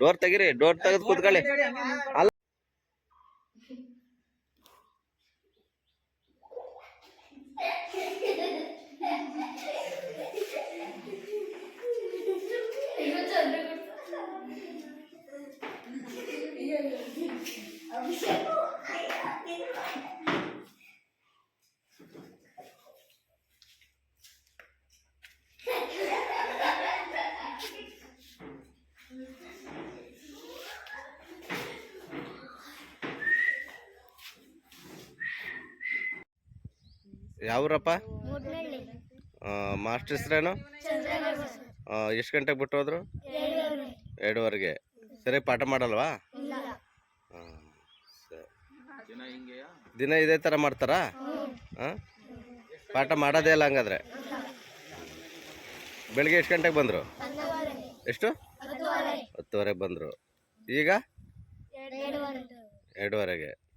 Door ತೆಗಿರಿ door ತೆಗೆದು ಕೂತ್ಕೊಳ್ಳಿ. ಅಲ್ಲ. ಯಾವ್ರಪ್ಪ? ಮಾಸ್ಟರ್ ಹೆಸ್ರೇನು? ಎಷ್ಟು ಗಂಟೆಗೆ ಬಿಟ್ಟು ಹೋದ್ರು ಎರಡೂವರೆ ಎರಡುವರೆಗೆ. ಸರಿ ಪಾಠ ಮಾಡಲ್ವಾ? ಇಲ್ಲ. ಹಾಂ ಸರಿ. ದಿನ ಇದೇ ಥರ ಮಾಡ್ತಾರಾ? ಹಾಂ ಪಾಠ ಮಾಡೋದೇ ಇಲ್ಲ ಹಂಗಾದ್ರೆ. ಬೆಳಿಗ್ಗೆ ಎಷ್ಟು ಗಂಟೆಗೆ ಬಂದರು? ಎಷ್ಟು? ಹತ್ತುವರೆ. ಹತ್ತುವರೆಗೆ ಬಂದರು. ಈಗ? ಎರಡೂವರೆ. ಎರಡುವರೆಗೆ.